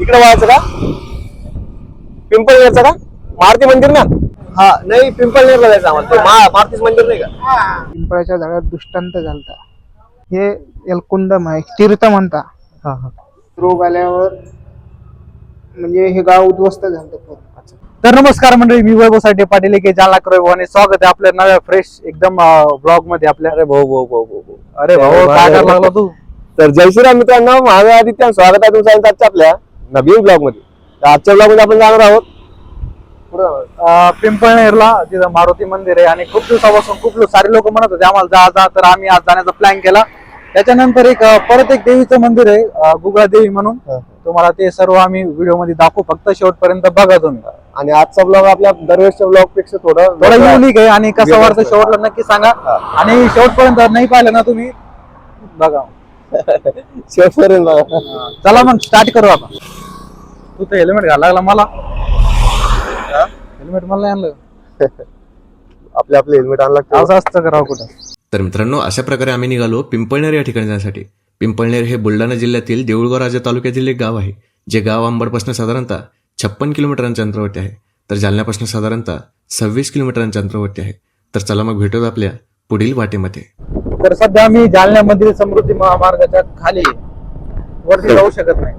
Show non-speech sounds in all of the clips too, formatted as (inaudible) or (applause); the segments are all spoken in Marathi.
इकडे व्हायचं का? पिंपळनेरचं का? मारुती मंदिर ना? हा नाही पिंपळनेरला जायचं आम्हाला. ते मा- मारुतीच मंदिर नाही का? पिंपळाच्या झाडात दृष्टांत झालता. हे एलकुंडम आहे तीर्थ म्हणता. हा हा. रोग आल्यावर म्हणजे हे गाव उद्ध्वस्त झालं पूर्ण. तर नमस्कार मंडळी मी वैभव साठे पाटील के जालना करोय आणि स्वागत आहे आपल्या नव्या फ्रेश एकदम ब्लॉगमध्ये आपल्या. अरे भाऊ भाऊ भाऊ भाऊ भाऊ. अरे भाऊ काय करायला लागला तू? तर जय श्रीराम मित्रांनो माझं आदित्य स्वागत आहे तुमचं आणि आजच्या आपल्या. नवीन ब्लॉगमध्ये तर आजच्या ब्लॉगमध्ये आपण जाणार आहोत पिंपळनेरला तिथं मारुती मंदिर आहे आणि खूप दिवसापासून खूप लोक सारे लोक म्हणत होते आम्हाला जा जा तर आम्ही आज जाण्याचा प्लॅन केला त्याच्यानंतर एक परत एक देवीचं मंदिर आहे गुगळा देवी म्हणून. तुम्हाला ते सर्व आम्ही व्हिडिओमध्ये दाखवू फक्त शेवटपर्यंत बघा तुम्ही आणि आजचा ब्लॉग आपल्या दरवेळेसच्या ब्लॉगपेक्षा थोडं थोडा. युनिक आहे आणि कसं वाटतं. शेवटला नक्की सांगा. आणि शेवटपर्यंत नाही पाहिलं ना तुम्ही बघा (laughs) शेवटपर्यंत बघा. चला मग स्टार्ट करू आपण तू तर हेल्मेट घाला लागला मला. हेल्मेट मला नाही आणलं. (laughs) आपले आपले हेल्मेट आणला. असं असतं करावं कुठं? तर मित्रांनो अशा प्रकारे आम्ही निघालो पिंपळनेर या ठिकाणी जाण्यासाठी. पिंपळनेर हे बुलढाणा जिल्ह्यातील देऊळगाव राजा तालुक्यातील एक गाव आहे जे गाव अंबडपासून साधारणतः छप्पन किलोमीटरांच्या अंतरावरती आहे. तर जालन्यापासून साधारणतः सव्वीस किलोमीटरांच्या अंतरावरती आहे. तर चला मग भेटूत आपल्या पुढील वाटेमध्ये. तर सध्या आम्ही जालन्यामधील समृद्धी महामार्गाच्या खाली. वरती जाऊ शकत नाही.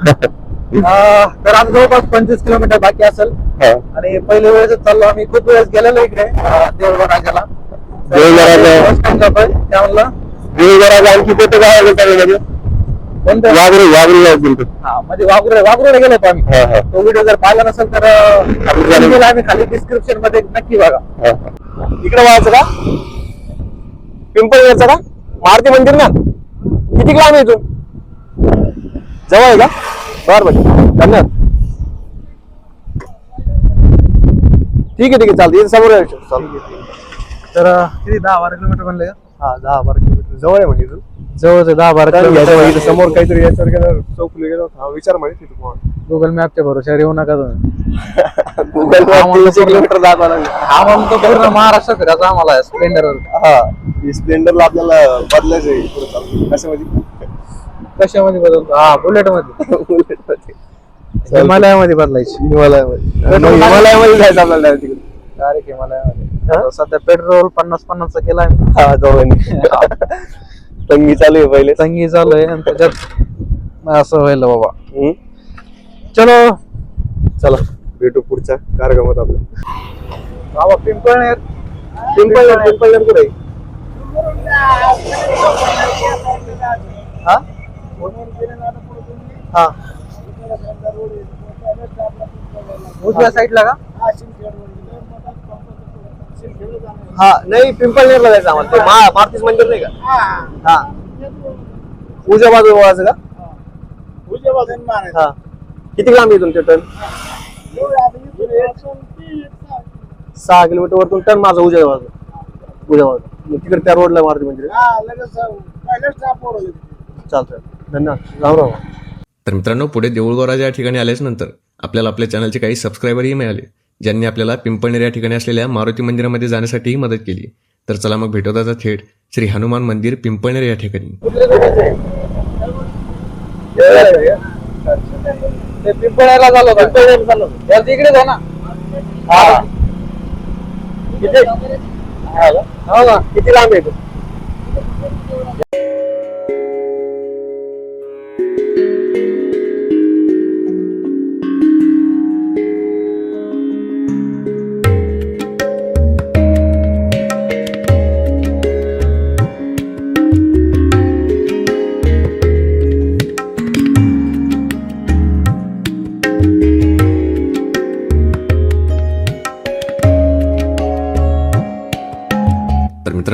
(laughs) तर आता जवळपास पंचवीस किलोमीटर बाकी असेल. हा. आणि पहिल्या वेळेस चाललो आम्ही. खूप वेळेस गेलेलो इकडे देऊळगाव राजाला. देऊळघराला आणखी कोणतं गाव आहे त्यामध्ये? कोणतं? वाघरे वाघरे गाव बोलतो हा म्हणजे गेलो होतो आम्ही. तो व्हिडिओ जर पाहिला नसेल तर आम्ही खाली डिस्क्रिप्शनमध्ये. नक्की बघा. इकडे व्हायचं का? पिंपळनेरचं का? मारुती मंदिर ना? किती लांब आहे इथून? जवळ आहे का? बर बर. धन्यवाद. ठीक आहे ठीक आहे. चालतं समोर आहे. तर किती दहा बारा किलोमीटर म्हणले हा दहा बारा किलोमीटर. जवळ आहे म्हणजे इथून जवळच दहा बारा किलोमीटर समोर काहीतरी याच्यावर गेल्यावर चौकली गेलो हा विचार माहिती तिथे गुगल मॅपच्या भरोश्यावर येऊ नका तुम्ही. (laughs) गुगल किलोमीटर दाखवा लागेल आम्हाला तो पूर्ण महाराष्ट्र फिरायचा आम्हाला स्प्लेंडर हा ही स्प्लेंडरला आपल्याला बदलायचं आहे पुढे चालतं कशामध्ये बदलतो? हा बुलेटमध्ये बुलेटमध्ये. हिमालयामध्ये बदलायची. हिमालयामध्ये. मग हिमालयामध्ये जायचं आपल्याला direct तिकडे. डायरेक्ट हिमालयामध्ये. हा? आता सध्या पेट्रोल पन्नास पन्नासचा केला हा दोघांनी. तंगी चालू आहे पहिले. तंगी चालू आहे. आणि त्याच्यात असं व्हायला बाबा. हम्म. चलो. चला भेटू पुढच्या कार्यक्रमात आपल्या. बाबा पिंपळनेर पिंपळनेर पिंपळनेर कुठे? हा? हा. उजव्या साईडला का? हा नाही पिंपळनेरला जायचं आम्हाला. ते मा- मारुतीच मंदिर नाही का? हा. उजव्या बाजू वळायचं का? हा. किती लांब आहे तुमच्या टर्न? सहा किलोमीटर वरतून टर्न माझा उजव्या बाजू उजव्या बाजू मग तिकडे त्या रोडला मारुती मंदिर आहे. चालतंय. धन्यवाद. राम राम. तर मित्रांनो पुढे देऊळगाव राजा या ठिकाणी आल्याच नंतर आपल्याला आपल्या चॅनलचे काही सबस्क्रायबरही मिळाले ज्यांनी आपल्याला पिंपळनेर या ठिकाणी असलेल्या मारुती मंदिरामध्ये जाण्यासाठीही मदत केली. तर चला मग आता थेट श्री हनुमान मंदिर पिंपळनेर या ठिकाणी. झालो ना? हा. किती हो लांब आहे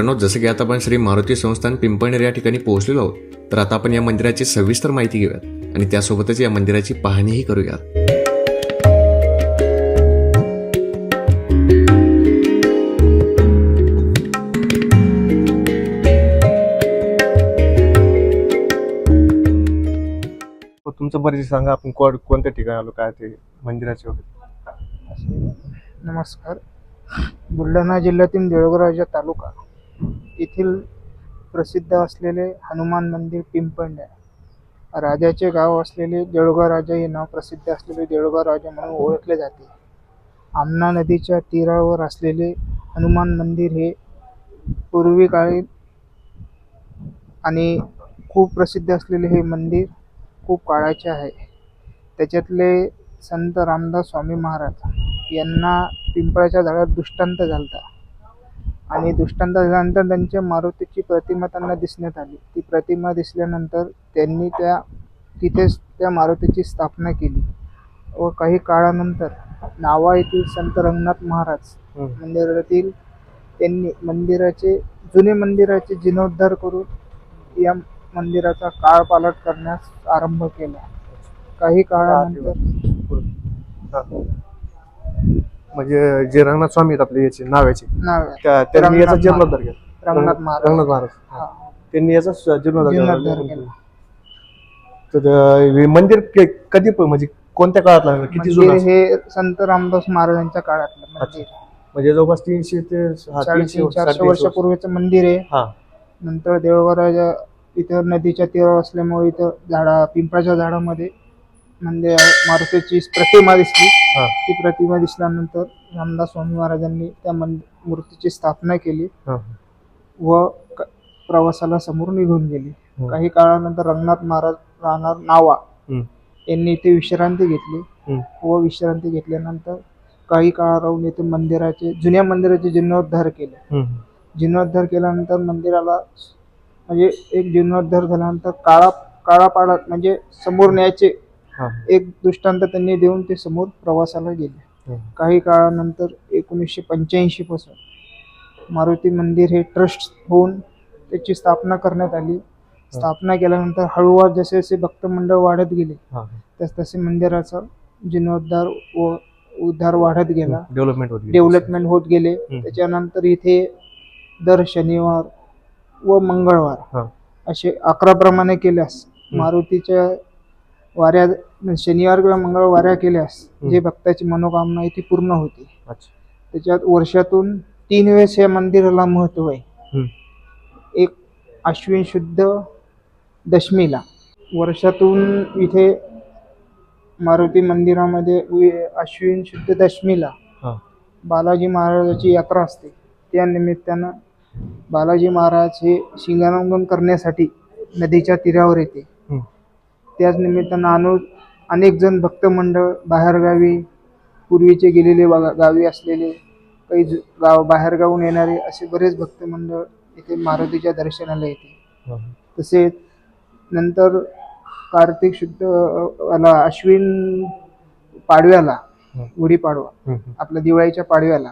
मित्रांनो जसं की आता आपण श्री मारुती संस्थान पिंपळनेर या ठिकाणी पोहोचलेलो आहोत तर आता आपण या मंदिराची सविस्तर माहिती घेऊयात आणि त्यासोबतच या मंदिराची पाहणीही करूयात. हो, तुमचं परिचय सांगा आपण कोण कोणत्या ठिकाणी आलो काय ते मंदिराचे वगैरे? नमस्कार. बुलढाणा जिल्ह्यातील देऊळगाव तालुका. येथील प्रसिद्ध असलेले हनुमान मंदिर पिंपळनेर राजाचे गाव असलेले देऊळगाव राजा हे नाव प्रसिद्ध असलेले देऊळगाव राजा म्हणून ओळखले जाते. आमना नदीच्या तीरावर असलेले हनुमान मंदिर हे पूर्वी काळी आणि खूप प्रसिद्ध असलेले हे मंदिर खूप काळाचे आहे. त्याच्यातले संत रामदास स्वामी महाराज यांना पिंपळाच्या झाडात दृष्टांत झालता आणि दृष्टांत त्यांच्या मारुतीची प्रतिमा त्यांना दिसण्यात आली ती प्रतिमा दिसल्यानंतर त्यांनी त्या तिथेच त्या मारुतीची स्थापना केली व काही काळानंतर नावा येथील संत रंगनाथ महाराज. मंदिरातील त्यांनी मंदिराचे जुने मंदिराचे जीर्णोद्धार करून या मंदिराचा काळपालट करण्यास आरंभ केला काही काळानंतर. म्हणजे जे रंगनाथ स्वामी आहेत आपले याचे नावाचे नाव त्या- त्यांनी याचा रंगनाथ जीर्णोद्धार केला. रंगनाथ महाराज. रंगनाथ महाराज. हा. त्यांनी याचा स- जीर्णोद्धार जीर्णोद्धार केला. केला तर अं, हे मंदिर के- कधी प- म्हणजे कोणत्या काळात लागलं किती जुनं मंदिर असेल? हे संत रामदास महाराजांच्या काळातलं मंदिर म्हणजे जवळपास तीनशे ते हा, तीनशे साडेतीन चारशे साडेतीनशे वर्ष. वर्षापूर्वीचं मंदिर आहे. हा. नंतर देवळराजा इथं नदीच्या तीरावर असल्यामुळे इथं झाडा पिंपळाच्या झाडामध्ये मंदिर मारुतीची प्रतिमा दिसली हा ती प्रतिमा दिसल्यानंतर रामदास स्वामी महाराजांनी त्या मंद मूर्तीची स्थापना केली हा व क- प्रवासाला समोर निघून गेली हम्म. काही काळानंतर रंगनाथ महाराज राहणार नावा हम्म. यांनी इथे विश्रांती घेतली हम्म. व विश्रांती घेतल्यानंतर काही काळ राहून इथे मंदिराचे जुन्या मंदिराचे जीर्णोद्धार केले हम्म. जीर्णोद्धार केल्यानंतर मंदिराला म्हणजे एक जीर्णोद्धार झाल्यानंतर काळा काळा पाडात म्हणजे समोर न्यायचे हा एक दृष्टांत त्यांनी देऊन ते समोर प्रवासाला गेले. काही काळानंतर एकोणीसशे पंच्याऐंशी पासून मारुती मंदिर हे ट्रस्ट होऊन त्याची स्थापना करण्यात आली. स्थापना केल्यानंतर हळूवार जसे जसे भक्त मंडळ वाढत गेले तस तसे मंदिराचा जीर्णोद्धार व उद्धार वाढत गेला. डेव्हलपमेंट होती डेव्हलपमेंट होत गेले. त्याच्यानंतर इथे दर शनिवार व मंगळवार असे अकरा प्रमाणे केल्यास मारुतीच्या वाऱ्या शनिवार किंवा मंगळवार वाऱ्या केल्यास जे भक्ताची मनोकामना आहे ती पूर्ण होते. त्याच्यात वर्षातून तीन वेळेस या मंदिराला महत्त्व आहे. एक अश्विन शुद्ध दशमीला. वर्षातून इथे मारुती मंदिरामध्ये अश्विन शुद्ध दशमीला बालाजी महाराजाची यात्रा असते. त्या निमित्तानं बालाजी महाराज हे शिंगारंगण करण्यासाठी नदीच्या तीरावर येते. त्याच निमित्तानं अनु अनेक जण भक्त मंडळ बाहेरगावी पूर्वीचे गेलेले गावी असलेले काही ज- गाव बाहेरगावून येणारे असे बरेच भक्त मंडळ इथे मारुतीच्या दर्शनाला येते हा. तसेच नंतर कार्तिक शुद्ध अ, याला अश्विन पाडव्याला हं. गुढीपाडवा. आपल्या दिवाळीच्या पाडव्याला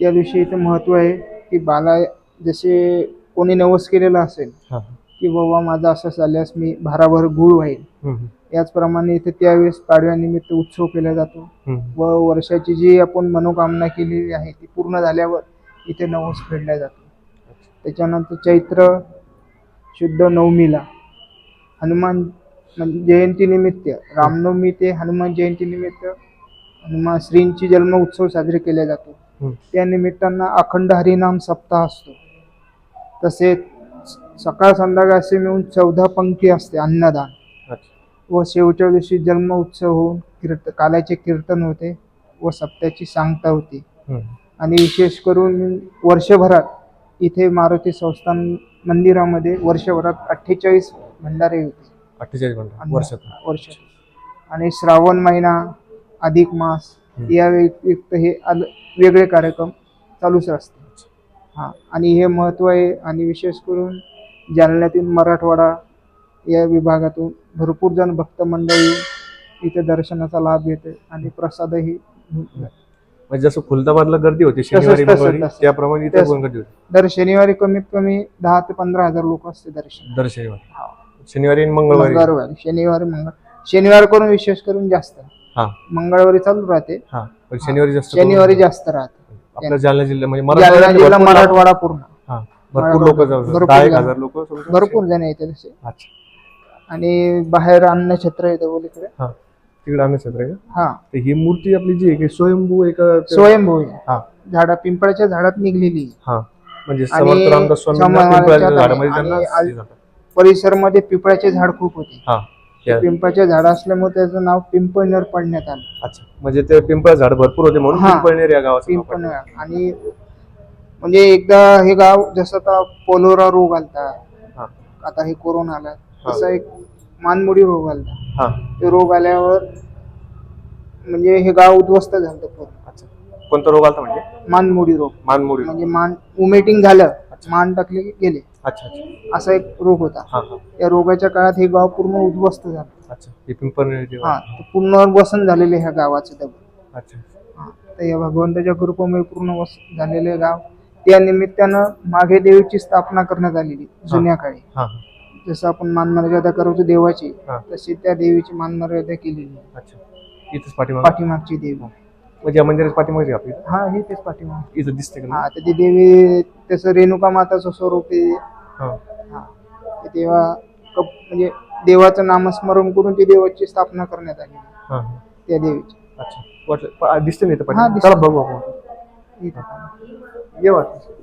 त्या दिवशी इथं महत्त्व आहे की बाला जसे कोणी नवस केलेला असेल हा की बाबा माझा असं झाल्यास मी भाराभर गुळ व्हाईल हम्म. याचप्रमाणे इथे त्यावेळेस पाडव्यानिमित्त उत्सव केला जातो. व वर्षाची जी आपण मनोकामना केलेली आहे ती पूर्ण झाल्यावर इथे नवस फेडला जातो त्याच्यानंतर चैत्र शुद्ध नवमीला हनुमान जयंतीनिमित्त रामनवमी ते हनुमान जयंतीनिमित्त हनुमान श्रींची जन्म उत्सव साजरे केला जातो. त्या निमित्तानं अखंड हरिनाम सप्ताह असतो तसेच सकाळ संध्याकाळ असे मिळून चौदा पंक्ती असते अन्नदान. व शेवटच्या दिवशी जन्म उत्सव होऊन कीर्त कालाचे कीर्तन होते व सप्त्याची सांगता होती. आणि विशेष करून वर्षभरात इथे मारुती संस्थान मंदिरामध्ये वर्षभरात अठ्ठेचाळीस भंडारे होते. अठ्ठेचाळीस वर्ष आणि श्रावण महिना अधिक मास. या व्यतिरिक्त हे अल वेगळे कार्यक्रम चालूच असते हां आणि हे महत्त्व आहे आणि विशेष करून जालन्यातील मराठवाडा या विभागातून भरपूर जण भक्त मंडळी इथे दर्शनाचा लाभ घेते आणि प्रसादही म्हणजे जसं खुलताबादला गर्दी होती शनिवारी तसंच, मंगळवारी तसंच. त्याप्रमाणे इथे तसं. पण गर्दी होती. दर शनिवारी कमीत कमी दहा ते पंधरा हजार लोक असते दर्शन. दर शनिवारी. शनिवारी आणि मंगळवारी. मंगळवारी शनिवारी मंगळ. शनिवार करून विशेष करून जास्त. हा. मंगळवारी चालू राहते. हा. पण शनिवारी जास्त करून- शनिवारी जास्त राहते. आपल्या जालना जिल्हा म्हणजे जालना जिल्हा मराठवाडा पूर्ण. भरपूर लोक भरपूर दहा एक. हजार लोक भरपूर जण येते तसे अच्छा आणि बाहेर अन्नछत्र येतं बोलीकडे हा तिकडे आम्ही सत्र आहे का? हा तर ही मूर्ती आपली जी आहे की स्वयंभू एका स्वयंभू आहे. हा झाडा पिंपळाच्या झाडात निघलेली आहे. हा म्हणजे आणि समर्थ रामदास स्वामी समर्थ पिंपळाच्या रामदास झाडामध्ये आणि त्यांना आज- हे जातात. परिसरमध्ये पिंपळाचे झाड खूप होते हा या- पिंपळाचे झाड असल्यामुळे त्याचं नाव पिंपळनेर पडण्यात आलं अच्छा म्हणजे ते पिंपळ झाड भरपूर होते म्हणून हा. पिंपळनेर या गावाचं नाव पडलं. पिंपळनेर आणि म्हणजे एकदा हे गाव जसं आता पोलोरा रोग आलता हा. आता हे कोरोना आला तसा एक मानमोडी रोग आलता. हा. ते रोग आल्यावर म्हणजे हे गाव उद्ध्वस्त झालं पूर्ण. अच्छा. कोणता रोग आलता म्हणजे? मानमोडी रोग. मानमोडी म्हणजे मान उमेटिंग झालं मान टाकले की गेले. अच्छा अच्छा. असा एक रोग होता. हा हा. या रोगाच्या काळात हे गाव पूर्ण उद्ध्वस्त झालं. अच्छा. हे पिंपळनेर जे हा ते पूर्ण वसन झालेले ह्या गावाचं दगड. अच्छा. हा. तर या भगवंताच्या कृपेमुळे पूर्ण वस झालेले गाव. त्या निमित्तानं मागे देवीची स्थापना करण्यात आलेली जुन्या काळी. हा. जसं आपण मानमर्यादा करतो देवाची हा. तशी त्या देवीची मानमर्यादा केलेली आहे. अच्छा. इथंच पाठीमाग? पाठीमागची देवी. म्हणजे या मंदिराच्या पाठीमागे आपली? हा हे तेच पाठीमाग. इथं दिसते का? हा तर ती देवी त्याचं रेणुका माताचं स्वरूप आहे. हा. हा. ते तेव्हा कप म्हणजे देवाचं नामस्मरण करून ती देवाची स्थापना करण्यात आली. हा. त्या देवीची. अच्छा. वाटलं पा- दिसते ना इथं हा, दिसतं. चला बघू आपण. इथं. ये वाटलं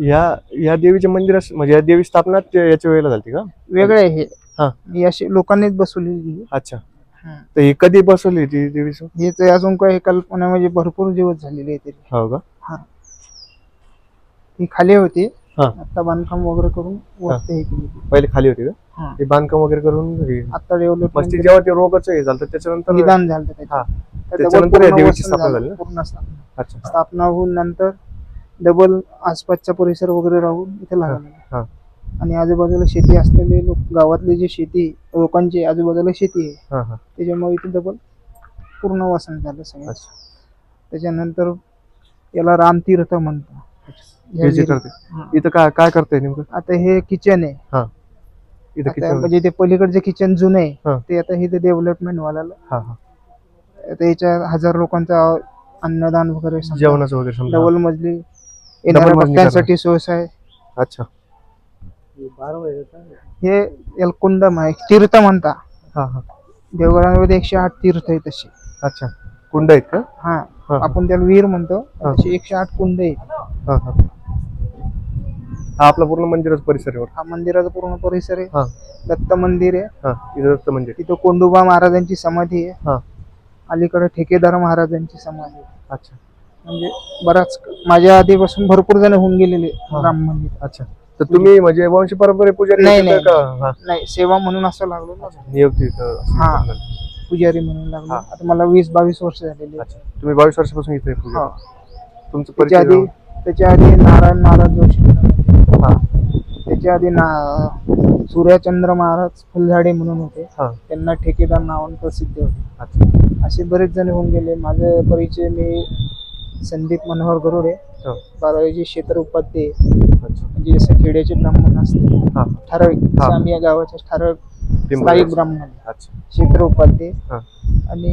या या देवीच्या मंदिरात म्हणजे या देवी स्थापना याच्या वेळेला झाली का? वेगळं आहे हे. हा. ही अशी लोकांनीच बसवलेली आहे. अच्छा. तर ही कधी बसवली ती देवीचं? हेच अजून काही कल्पना म्हणजे भरपूर दिवस झालेले आहे तरी. हो का? हा. ही खाली होती. हा आता बांधकाम वगैरे करून वरती हे केली पहिले खाली होती का? हा. ते बांधकाम वगैरे करून हे- आता डेव्हलपमेंट जेव्हा ते रोगाचं हे झालं त्याच्यानंतर निदान झालं त्याचं. हा. तर त्याच्यानंतर डबल या पूर्ण देवीची वसन स्थापना झालं, झाली ना? पूर्ण स्थापना. अच्छा. स्थापना होऊन नंतर डबल आसपासचा परिसर वगैरे राहून इथे लागला. हा. आणि आजूबाजूला शेती असलेले लोक गावातली जी शेती लोकांची आजूबाजूला शेती आहे हा हा. त्याच्यामुळे इथे डबल पूर्ण वसन झालं सगळं. अच्छा. त्याच्यानंतर याला रामतीर्थ म्हणतात. हे जे विहिरी- करते. इथं काय काय करते नेमकं? आता हे किचन आहे. हा. इथं आता किती म्हणजे ते पलीकडचे किचन जुनं आहे. हा. ते आता हे डेव्हलपमेंट व्हायला हा हा. आता याच्या हजार लोकांचा अन्नदान वगैरे. जेवणाचं वगैरे समजा. डबल मजली. येणाऱ्या मजली भक्तांसाठी सोय आहे. अच्छा. हे याला कुंडम आहे. तीर्थ म्हणता. हा हा. देवघरांमध्ये एकशे आठ तीर्थ आहे तसे. अच्छा. कुंड आहेत का? हा. हा. आपण त्याला विहीर म्हणतो. हा. एकशे आठ कुंड आहेत. हा हा. हा आपला पूर्ण मंदिराचा परिसर आहे हा मंदिराचा पूर्ण परिसर आहे. हा. दत्त मंदिर आहे. हा इथं दत्त मंदिर तिथं कोंडोबा महाराजांची समाधी आहे. हा. अलीकडे ठेकेदार महाराजांची समाधी आहे. अच्छा. म्हणजे बराच माझ्या आधीपासून भरपूर जण होऊन गेलेले हा. राम मंदिर. अच्छा. तर तुम्ही म्हणजे वंश परंपरे पुजारी नाही, होते नाही. का? हा. नाही सेवा म्हणून असं लागलो ना नियुक्ती हा. पुजारी म्हणून लागलो. हा. आता मला वीस बावीस वर्ष झालेली अच्छा. तुम्ही बावीस वर्षापासून इथे आहे पूजा. हा. तुमचं त्याच्या परिचय आधी त्याच्या आधी नारायण महाराज जोशी म्हणून होते. हा. त्याच्या आधी ना सूर्यचंद्र महाराज फुलझाडे म्हणून होते. हा. त्यांना ठेकेदार नावाने प्रसिद्ध होते. अच्छा. असे बरेच जण होऊन गेले. माझे परिचय मी संदीप मनोहर गरुडे. हा. बारावीचे क्षेत्र उपाध्ये. म्हणजे जसं खेड्याचे ब्राह्मण असते हा. ठराविक. जसं. आम्ही या गावाचे ठराविक स्थायिक ब्राह्मण. अच्छा. क्षेत्र उपाध्ये हा. आणि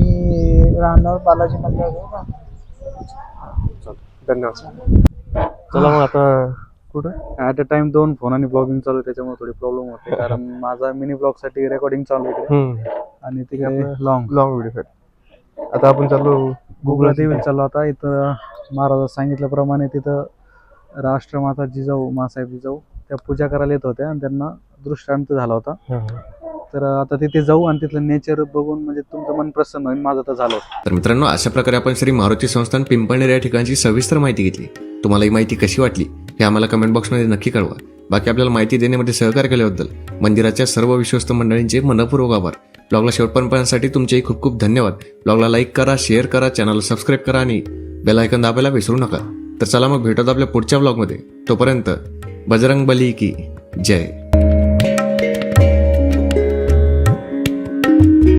राहणार बालाजी मंदिर चालतं. धन्यवाद. चला मग आता कुठं? ऍट अ टाइम दोन फोन आणि ब्लॉगिंग चालू आहे त्याच्यामुळे थोडी प्रॉब्लेम होते. कारण माझा मिनी ब्लॉगसाठी रेकॉर्डिंग चालू आहे इकडे. आणि तिकडे लॉंग लॉंग व्हिडिओ आता आपण चाललो गुगला देवी चालू आता. इथं महाराज सांगितल्याप्रमाणे तिथं राष्ट्रमाता जिजाऊ मासाहेब जिजाऊ त्या पूजा करायला येत होत्या आणि त्यांना दृष्टांत झाला होता. हा, हा. तर आता तिथे जाऊ आणि तिथलं नेचर बघून म्हणजे तुमचं मन प्रसन्न होईल माझं तर झालं तर मित्रांनो अशा प्रकारे आपण श्री मारुती संस्थान पिंपळनेर या ठिकाणची सविस्तर माहिती घेतली. तुम्हाला ही माहिती कशी वाटली हे आम्हाला कमेंट बॉक्समध्ये नक्की कळवा. बाकी आपल्याला माहिती देण्यामध्ये सहकार्य केल्याबद्दल मंदिराच्या सर्व विश्वस्त मंडळींचे मनपूर्वक आभार. ब्लॉगला शेवटपर्यंत पाहण्यासाठी तुमचेही खूप खूप धन्यवाद. ब्लॉगला लाईक करा शेअर करा चॅनलला सबस्क्राईब करा आणि बेल आयकन दाबायला विसरू नका. तर चला मग भेटत आपल्या पुढच्या ब्लॉगमध्ये तोपर्यंत बजरंग बली की जय.